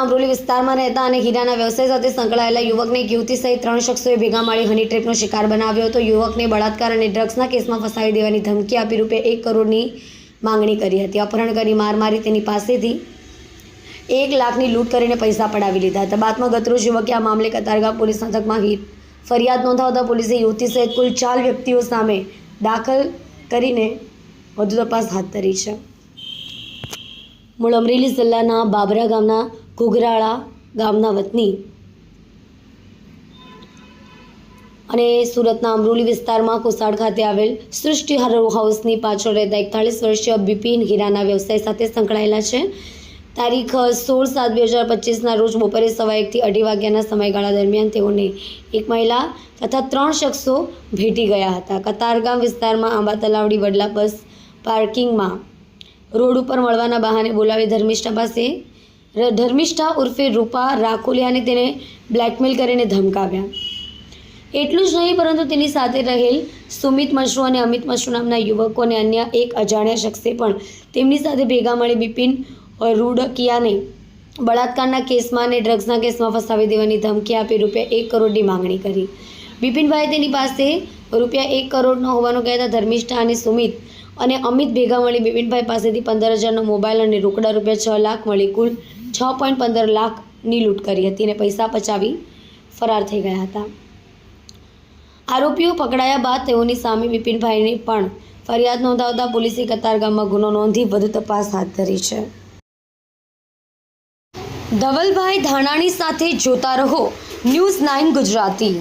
અમરોલી વિસ્તારમાં રહેતા અને હીરાના વ્યવસાય સાથે સંકળાયેલા યુવકને યુવતી સહિત ત્રણ શખ્સોએ ભેગા મળી હની ટ્રેપનો શિકાર બનાવ્યો હતો. યુવકને બળાત્કાર અને ડ્રગ્સના કેસમાં ફસાવી દેવાની ધમકી આપી રૂપે એક કરોડની માંગણી કરી હતી. અપહરણ કરી માર મારી તેની પાસેથી એક લાખની લૂંટ કરીને પૈસા પડાવી લીધા હતા. બાદમાં ગતરોજ યુવકે આ મામલે કતારગામ પોલીસ મથકમાં હિટ ફરિયાદ નોંધાવતા પોલીસે યુવતી સહિત કુલ ચાર વ્યક્તિઓ સામે દાખલ કરીને વધુ તપાસ હાથ ધરી છે. મૂળ અમરેલી જિલ્લાના બાબરા ગામના ઘુઘરાળા ગામના વતની અને સુરતના અમરોલી વિસ્તારમાં કોસાડ ખાતે આવેલ સૃષ્ટિ હરો હાઉસની પાછળ રહેતા એકતાલીસ વર્ષીય બિપિન હીરાના વ્યવસાય સાથે સંકળાયેલા છે. તારીખ સોળ સાત બે હજાર પચીસના રોજ બપોરે સવા એકથી અઢી વાગ્યાના સમયગાળા દરમિયાન તેઓને એક મહિલા તથા ત્રણ શખ્સો ભેટી ગયા હતા. કતારગામ વિસ્તારમાં આંબા તલાવડી વડલા બસ પાર્કિંગમાં રોડ ઉપર મળવાના બહાને બોલાવી ધર્મિષ્ઠા પાસે ધર્મિષ્ઠા ઉર્ફે રૂપા રાખોલિયાને તેને બ્લેકમેલ કરીને ધમકાવ્યા. એટલું જ નહીં, પરંતુ તેની સાથે રહેલ સુમિત મશરૂ અને અમિત મશરૂ નામના યુવકો અને અન્ય એક અજાણ્યા શખ્સે પણ તેમની સાથે ભેગા મળી બિપિન રૂડકિયાને બળાત્કારના કેસમાં અને ડ્રગ્સના કેસમાં ફસાવી દેવાની ધમકી આપી રૂપિયા એક કરોડની માંગણી કરી. બિપિનભાઈ તેની પાસે રૂપિયા એક કરોડનો હોવાનું કહેતા ધર્મિષ્ઠા અને સુમિત અને અમિત ભેગા મળી બિપિનભાઈ પાસેથી પંદર હજારનો મોબાઈલ અને રોકડા રૂપિયા છ લાખ મળી કુલ છ પોઈન્ટ પંદર લાખની લૂંટ કરી હતી અને પૈસા પચાવી ફરાર થઈ ગયા હતા. આરોપીઓ પકડાયા બાદ તેઓની સામે બિપિનભાઈને પણ ફરિયાદ નોંધાવતા પોલીસે કતારગામમાં ગુનો નોંધી વધુ તપાસ હાથ ધરી છે. ધવલભાઈ ધાનાણી સાથે જોતા રહો ન્યૂઝ નાઇન ગુજરાતી.